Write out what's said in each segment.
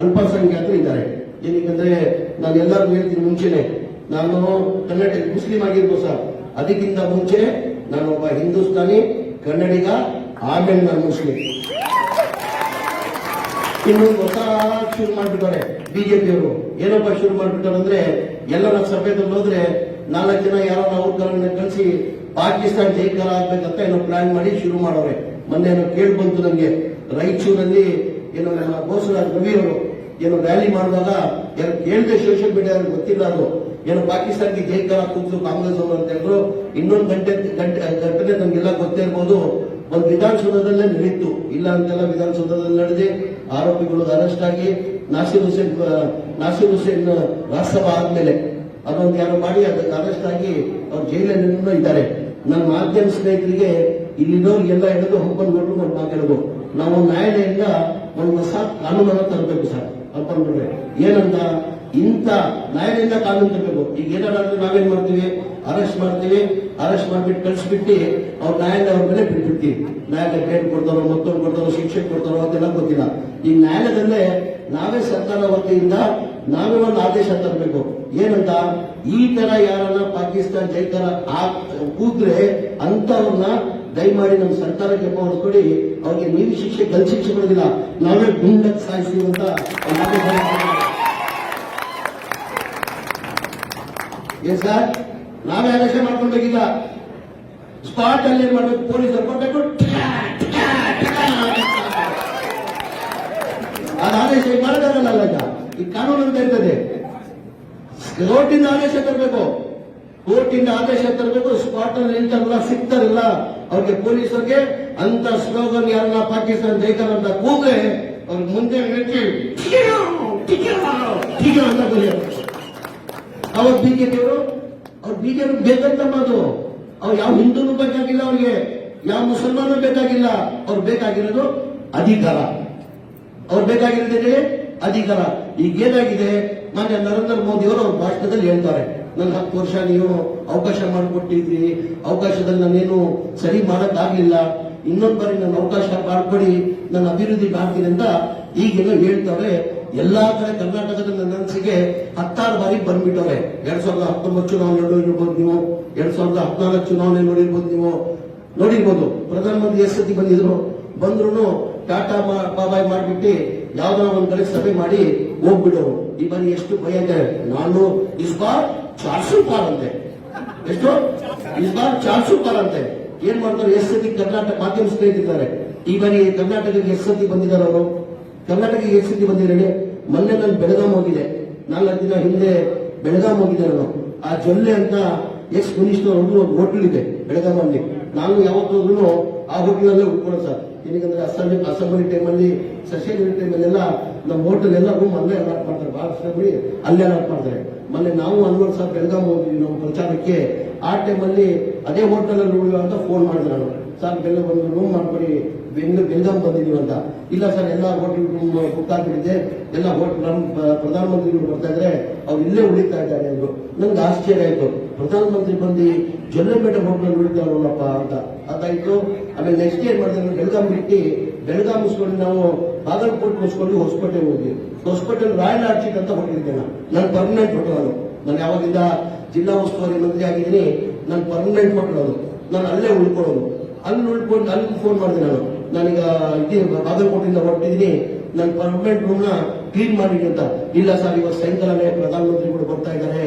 ಅಲ್ಪಸಂಖ್ಯಾತರು ಇದ್ದಾರೆ. ಏನಕ್ಕಂದ್ರೆ ನಾನು ಎಲ್ಲರಿಗೂ ಹೇಳ್ತೀನಿ ಮುಂಚೆನೆ, ನಾನು ಕನ್ನಡ ಮುಸ್ಲಿಂ ಆಗಿರ್ಬೋದು ಸರ್. ಅದಕ್ಕಿಂತ ಮುಂಚೆ ನಾನು ಒಬ್ಬ ಹಿಂದೂಸ್ತಾನಿ, ಕನ್ನಡಿಗ ಆಮೇಲೆ ನಾನು ಮುಸ್ಲಿಂ. ಇನ್ನು ಹೊಸ ಶುರು ಮಾಡ್ಬಿಟ್ಟವ್ರೆ ಬಿಜೆಪಿಯವರು. ಏನಪ್ಪ ಶುರು ಮಾಡ್ಬಿಟ್ಟಾರೆ ಅಂದ್ರೆ, ಎಲ್ಲರ ಸಭೆದಲ್ಲಿ ಹೋದ್ರೆ ನಾಲ್ಕು ಜನ ಯಾರೋ ಅವ್ರನ್ನ ಕಳಿಸಿ ಪಾಕಿಸ್ತಾನ ಜೈಕಾರ ಆಗ್ಬೇಕಂತ ಏನೋ ಪ್ಲಾನ್ ಮಾಡಿ ಶುರು ಮಾಡವ್ರೆ ಮೊನ್ನೆ ಏನೋ ಕೇಳಿ ಬಂತು ನನಗೆ ರಾಯಚೂರಲ್ಲಿ ಏನೋ ನಮ್ಮ ಘೋಷರಾಜ್ ರವಿ ಅವರು ಏನೋ ರ್ಯಾಲಿ ಮಾಡಿದಾಗ ಕೇಳಿದೆ ಸೋಷಿಯಲ್ ಮೀಡಿಯಾ ಗೊತ್ತಿಲ್ಲ ಅದು. ಏನು ಪಾಕಿಸ್ತಾನ್ಗೆ ಜೈಕಾರ ಕೂತು ಕಾಂಗ್ರೆಸ್ ಅವರು ಅಂತ ಹೇಳಿದ್ರು. ಇನ್ನೊಂದು ಗಂಟೆ ಗಂಟೆ ಘಟನೆ ನಮಗೆಲ್ಲ ಗೊತ್ತೇ ಇರ್ಬೋದು. ಒಂದು ವಿಧಾನಸೌಧದಲ್ಲೇ ನಡೀತು. ಇಲ್ಲ ಅಂತೆಲ್ಲ ವಿಧಾನಸೌಧದಲ್ಲಿ ನಡೆದಿ. ಆರೋಪಿಗಳು ಅರೆಸ್ಟ್ ಆಗಿ ನಾಸಿರ್ ಹುಸೇನ್ ನಾಸಿರ್ ಹುಸೇನ್ ರಾಜ್ಯಸಭಾ ಆದ್ಮೇಲೆ ಅದೊಂದು ಯಾರು ಮಾಡಿ ಅದಕ್ಕೆ ಅರೆಸ್ಟ್ ಆಗಿ ಅವ್ರು ಜೈಲಲ್ಲಿ ಇದ್ದಾರೆ. ನನ್ನ ಮಾಧ್ಯಮ ಸ್ನೇಹಿತರಿಗೆ ಇಲ್ಲಿರೋರಿಗೆಲ್ಲ ಹಿಡಿದು ಒಂದು ಮಾತಾಡೋದು. ನಾವು ನ್ಯಾಯಾಲಯದಿಂದ ಒಂದು ಹೊಸ ಕಾನೂನನ್ನು ತರಬೇಕು ಸರ್. ಅನ್ಕೊಂಡ್ರೆ ಏನಂತ? ಇಂಥ ನ್ಯಾಯದಿಂದ ಕಾನೂನು ತರಬೇಕು. ಈಗ ಏನಾದ್ರು ನಾವೇನ್ ಮಾಡ್ತೀವಿ? ಅರೆಸ್ಟ್ ಮಾಡ್ತೀವಿ. ಅರೆಸ್ಟ್ ಮಾಡ್ಬಿಟ್ಟು ಕಳಿಸ್ಬಿಟ್ಟು ಅವ್ರ ನ್ಯಾಯಾಲಯ ಅವ್ರ ಮೇಲೆ ಬಿಟ್ಬಿಡ್ತೀವಿ. ನ್ಯಾಯಾಲಯ ಡೇಟ್ ಕೊಡ್ತಾರೋ, ಮತ್ತೊಂದು ಕೊಡ್ತಾರೋ, ಶಿಕ್ಷೆ ಕೊಡ್ತಾರೋ ಅಂತೆಲ್ಲ ಗೊತ್ತಿಲ್ಲ. ಈ ನ್ಯಾಯಾಲಯದಲ್ಲೇ ನಾವೇ ಸರ್ಕಾರ ವತಿಯಿಂದ ನಾವೇ ಒಂದು ಆದೇಶ ತರಬೇಕು. ಏನಂತ? ಈ ತರ ಯಾರನ್ನ ಪಾಕಿಸ್ತಾನ ಜೈತರ ಕೂದ್ರೆ ಅಂತವ್ರನ್ನ ದಯಮಾಡಿ ನಮ್ಮ ಸರ್ಕಾರಕ್ಕೆ ಕೊಡಿ ಅವ್ರಿಗೆ ನೀವು ಶಿಕ್ಷೆ ಗಲ್ ಶಿಕ್ಷೆ ಕೊಡೋದಿಲ್ಲ. ನಾವೇ ಗುಂಡಕ್ಕೆ ಸಾಯಿಸ್ತೀವಿ ಅಂತ ಮಾಡ್ತೀವಿ. ಸರ್, ನಾವೇ ಆದೇಶ ಮಾಡ್ಕೊಳ್ಬೇಕಿಲ್ಲ ಸ್ಪಾಟ್ ಅಲ್ಲಿ ಏನ್ ಮಾಡ್ಬೇಕು ಪೊಲೀಸರು ಕೊಡ್ಬೇಕು ಅದು ಆದೇಶ ಮಾಡೋದಾಗಲ್ಲ ಈ ಕಾನೂನು ಅಂತ ಇರ್ತದೆ. ಕೋರ್ಟಿಂದ ಆದೇಶ ತರಬೇಕು ಕೋರ್ಟಿಂದ ಆದೇಶ ತರಬೇಕು ಸ್ಪಾಟ್ ಅಲ್ಲಿ ನಿಲ್ತಾರಲ್ಲ ಸಿಗ್ತಾರಲ್ಲ ಅವ್ರಿಗೆ ಪೊಲೀಸರಿಗೆ ಅಂತ ಸ್ಲೋಗನ್ ಯಾರನ್ನ ಪಾಕಿಸ್ತಾನ ಜೈತಾರ ಅಂತ ಕೂಗ್ರೆ ಅವ್ರ ಮುಂದೆ ಅಂತ ಕರೆಯೋದು. ಅವಾಗ ಬಿಜೆಪಿಯವರು, ಅವ್ರು ಬಿಜೆಪಿ ಬೇಕಂತ ಮಾತು ಅವ್ರು ಯಾವ ಹಿಂದೂನು ಬೇಕಾಗಿಲ್ಲ ಅವ್ರಿಗೆ, ಯಾವ ಮುಸಲ್ಮಾನ ಬೇಕಾಗಿಲ್ಲ. ಅವ್ರು ಬೇಕಾಗಿರೋದು ಅಧಿಕಾರ. ಅವ್ರು ಬೇಕಾಗಿರೋದೇ ಅಧಿಕಾರ. ಈಗ ಏನಾಗಿದೆ ಮಾನ್ಯ ನರೇಂದ್ರ ಮೋದಿ ಅವರು ಅವ್ರ ಭಾಷಣದಲ್ಲಿ ಹೇಳ್ತಾರೆ, ನನ್ನ ಹತ್ತು ವರ್ಷ ನೀವು ಅವಕಾಶ ಮಾಡಿಕೊಟ್ಟಿದ್ರಿ ಅವಕಾಶದಲ್ಲಿ ನಾನೇನು ಸರಿ ಮಾಡೋಕ್ಕಾಗಲಿಲ್ಲ ಇನ್ನೊಂದು ಬಾರಿ ನನ್ನ ಅವಕಾಶ ಮಾಡ್ಕೊಡಿ, ನನ್ನ ಅಭಿವೃದ್ಧಿ ಮಾಡ್ತೀನಿ ಅಂತ ಈಗೆಲ್ಲ ಹೇಳ್ತಾರೆ. ಎಲ್ಲಾ ಕಡೆ ಕರ್ನಾಟಕದ ನನ್ನ ಅನಿಸಿಕೆ ಹತ್ತಾರು ಬಾರಿ ಬಂದ್ಬಿಟ್ಟವ್ರೆ. ಎರಡ್ ಸಾವಿರದ ಹತ್ತೊಂಬತ್ತು ಚುನಾವಣೆ ನೋಡಿರ್ಬೋದು ನೀವು, ಎರಡ್ ಸಾವಿರದ ಹದಿನಾಲ್ಕು ಚುನಾವಣೆ ನೋಡಿರ್ಬೋದು ನೀವು. ನೋಡಿರ್ಬೋದು. ಪ್ರಧಾನಮಂತ್ರಿ ಎಷ್ಟು ಸತಿ ಬಂದಿದ್ರು. ಬಂದ್ರು ಟಾಟಾ ಬಾಬಾಯ್ ಮಾಡ್ಬಿಟ್ಟು ಯಾವ್ದೋ ಒಂದ್ ಕಡೆ ಸಭೆ ಮಾಡಿ ಹೋಗ್ಬಿಡೋರು ಈ ಬಾರಿ ಎಷ್ಟು ಭಯ ಅಂತ ನಾನು ಇಸ್ ಬಾರ್ ಚಾರ್ಸು ಪಾರ್ ಅಂತೆ ಎಷ್ಟು? ಇಸ್ ಬಾರ್ ಚಾರ್ಸು ಕಾಲ್ ಅಂತೆ ಏನ್ ಮಾಡ್ತಾರೆ ಎಷ್ಟು ಸತಿ ಕರ್ನಾಟಕ ಮಾಧ್ಯಮ ಸ್ನೇಹಿತರಿದ್ದಾರೆ ಈ ಬಾರಿ ಕರ್ನಾಟಕಕ್ಕೆ ಎಷ್ಟು ಸತಿ ಬಂದಿದ್ದಾರೆ ಅವರು. ಕರ್ನಾಟಕಕ್ಕೆ ಎಷ್ಟು ಸತಿ ಬಂದಿದ್ದಾರೆ. ಮೊನ್ನೆ ನಾನು ಬೆಳಗಾಂ ಹೋಗಿದೆ ನಾಲ್ಕು ದಿನ ಹಿಂದೆ ಬೆಳಗಾಂ ಹೋಗಿದ್ದೆ ನಾನು. ಆ ಜೊಲ್ಲೆ ಅಂತ ಎಸ್ ಮಿನಿಸ್ಟರ್ ಒಂದು ಹೋಟೆಲ್ ಇದೆ ಬೆಳಗಾಮಲ್ಲಿ ನಾನು ಯಾವತ್ತೂ ಆ ಹೋಟ್ಲಲ್ಲೇ ಉಳ್ಕೊಳ್ಳೋ ಸರ್. ಏನಕ್ಕಂದ್ರೆ ಅಸೆಂಬ್ಲಿ ಅಸೆಂಬ್ಲಿ ಟೈಮಲ್ಲಿ ಸೆಷನ್ ಟೈಮಲ್ಲೆಲ್ಲ ನಮ್ಮ ಹೋಟೆಲ್ ಎಲ್ಲ ರೂಮ್ ಅಲ್ಲೇ ಅಲಾಟ್ ಮಾಡ್ತಾರೆ. ಅಸೆಂಬ್ಲಿ ಅಲ್ಲೇ ಅಲಾಟ್ ಮಾಡ್ತಾರೆ. ಮೊನ್ನೆ ನಾವು ಅನ್ವರ್ ಸರ್ ಬೆಳಗಾಂ ಹೋಗಿದ್ವಿ ನಾವು ಪ್ರಚಾರಕ್ಕೆ, ಆ ಟೈಮಲ್ಲಿ ಅದೇ ಹೋಟೆಲಲ್ಲಿ ಉಳಿಯುವ ಅಂತ ಫೋನ್ ಮಾಡಿದ್ರು ನಾನು. ಸರ್ ಬೆಲ್ಲ ಒಂದು ರೂಮ್ ಮಾಡ್ಕೊಡಿ ಬೆಂಗಳೂರು ಬೆಲ್ಗಾಮ್ ಬಂದಿದೀವಿ ಅಂತ. ಇಲ್ಲ ಸರ್, ಎಲ್ಲ ಹೋಟೆಲ್ ಬುಕ್ ಆಗ್ಬಿಟ್ಟಿದೆ ಎಲ್ಲ ಹೋಟ್ ಪ್ರ- ಪ್ರಧಾನಮಂತ್ರಿಗಳು ಬರ್ತಾ ಇದ್ರೆ ಅವ್ರು ಇಲ್ಲೇ ಉಳಿತಾ ಇದ್ದಾರೆ ಅಂದ್ರು. ನಂಗೆ ಆಶ್ಚರ್ಯ ಆಯ್ತು. ಪ್ರಧಾನಮಂತ್ರಿ ಬಂದು ಜೊಲ್ಲೆಪೇಟೆ ಹೋಟ್ಲಲ್ಲಿ ಉಳಿತಾರಲ್ಲಪ್ಪ ಅಂತ. ಅದಾಯ್ತು. ಆಮೇಲೆ ನೆಕ್ಸ್ಟ್ ಏನ್ ಮಾಡ್ತಾರೆ ಬೆಳಗಾಂ ಬಿಟ್ಟು ಬೆಳಗಾಂ ಮುಸ್ಕೊಂಡು ನಾವು ಬಾಗಲಕೋಟೆ ಮುಗಿಸ್ಕೊಂಡು ಹೊಸಪೇಟೆ ಹೋದ್ವಿ. ಹೊಸಪೇಟೆ ರಾಯಲ್ ಆರ್ಚಿಟ್ ಅಂತ ಹೋಗಿದ್ದೆ ನಾನು. ನನ್ನ ಪರ್ಮನೆಂಟ್ ಹೋಟೆಲ್ ನಾನು ಯಾವಾಗಿಂದ ಜಿಲ್ಲಾ ಉಸ್ತುವಾರಿ ಮಂತ್ರಿ ಆಗಿದ್ದೀನಿ. ನಾನು ಪರ್ಮನೆಂಟ್ ಹೋಟೆಲ್ ಅದು. ನಾನು ಅಲ್ಲೇ ಉಳ್ಕೊಳ್ಳೋದು. ಅಲ್ಲಿ ಉಳ್ಕೊಂಡು ಅಲ್ಲಿ ಫೋನ್ ಮಾಡಿದೆ ನಾನು. ನಾನೀಗ ಇದೇ ಬಾಗಲಕೋಟೆಯಿಂದ ಹೊರಟಿದ್ದೀನಿ. ನನ್ನ ಪರ್ಮನೆಂಟ್ ರೂಮ್ನ ಕ್ಲೀನ್ ಮಾಡಿ ಅಂತ. ಇಲ್ಲ ಸರ್ ಇವತ್ತು ಸಾಯಂಕಾಲನೇ ಪ್ರಧಾನಮಂತ್ರಿಗಳು ಬರ್ತಾ ಇದ್ದಾರೆ.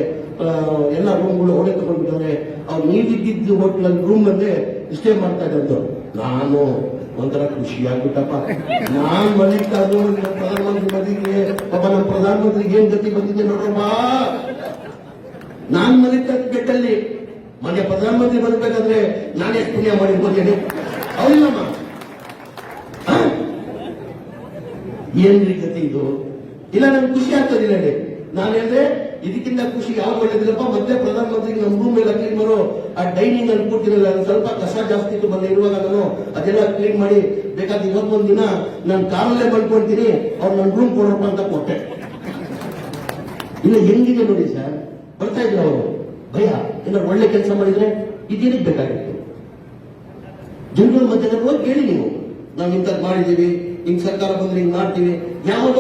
ಎಲ್ಲ ರೂಮ್ಗಳು ಹೊಡೆ ತಗೊಂಡ್ಬಿಟ್ಟವ್ರೆ. ಅವ್ರು ನೀವಿದ್ದಿದ್ದು ಹೋಟ್ಲ್ ರೂಮ್ ಅಲ್ಲೇ ಸ್ಟೇ ಮಾಡ್ತಾ ಇದ್ದಂತ ನಾನು ಒಂಥರ ಖುಷಿ ಆಗ್ಬಿಟ್ಟಪ್ಪ. ನಾನ್ ಮನೆಯಲ್ಲಿ ಪ್ರಧಾನಮಂತ್ರಿ ಬಂದಿದ್ದೀನಿ ಪಾಪ ನಮ್ಮ ಪ್ರಧಾನಮಂತ್ರಿಗೆ ಏನ್ ಗತಿ ಬಂದಿದ್ದೆ ನೋಡ್ರಮ್ಮ? ನಾನ್ ಮಲಿತ ಬೆಟ್ಟಲ್ಲಿ ಮನೆ ಪ್ರಧಾನಮಂತ್ರಿ ಬರಬೇಕಾದ್ರೆ ನಾನೇ ಪುಣ್ಯ ಮಾಡಿರ್ಬೋದೇನೆ ಏನು ಏನ್ರಿ ಗತಿ ಇದು? ಇಲ್ಲ ನನ್ಗೆ ಖುಷಿ ಆಗ್ತದಿಲ್ಲ ನಾನು ಹೇಳಿದ್ರೆ ಇದಕ್ಕಿಂತ ಖುಷಿ ಯಾವ ಒಳ್ಳೇದಿಲ್ಲಪ್ಪ, ಮತ್ತೆ ಪ್ರಧಾನಮಂತ್ರಿ ನಮ್ಮ ರೂಮ್ ಮೇಲೆ ಕ್ಲೀನ್ ಮಾಡೋ ಆ ಡೈನಿಂಗ್ ಅಲ್ಲಿ ಕೂತಿರಲ್ಲ ಸ್ವಲ್ಪ ಕಸ ಜಾಸ್ತಿ ಇತ್ತು ಬಂದ ಇರುವಾಗ ನಾನು, ಅದೆಲ್ಲ ಕ್ಲೀನ್ ಮಾಡಿ ಬೇಕಾದ ಇವತ್ತೊಂದು ದಿನ ನಾನು ಕಾಲಲ್ಲೇ ಮಲ್ಕೊಳ್ತೀನಿ ಅವ್ರು ನನ್ನ ರೂಮ್ ಕೊಡಪ್ಪ ಅಂತ ಕೊಟ್ಟೆ. ಇಲ್ಲ, ಹೆಂಗಿದೆ ನೋಡಿ ಸರ್? ಬರ್ತಾ ಇದ್ರು ಅವರು. ಭಯ, ಏನಾದ್ರು ಒಳ್ಳೆ ಕೆಲಸ ಮಾಡಿದ್ರೆ ಇದೇನಕ್ಕೆ ಬೇಕಾಗಿತ್ತು? ಜನಗಳ ಮಧ್ಯದಲ್ಲಿ ಹೋಗಿ ಕೇಳಿ ನೀವು. ನಾವು ಇಂಥದ್ದು ಮಾಡಿದೀವಿ ಹಿಂಗ್ ಸರ್ಕಾರ ಬಂದ್ರೆ ಹಿಂಗ್ ಮಾಡ್ತೀವಿ ಯಾವಾಗ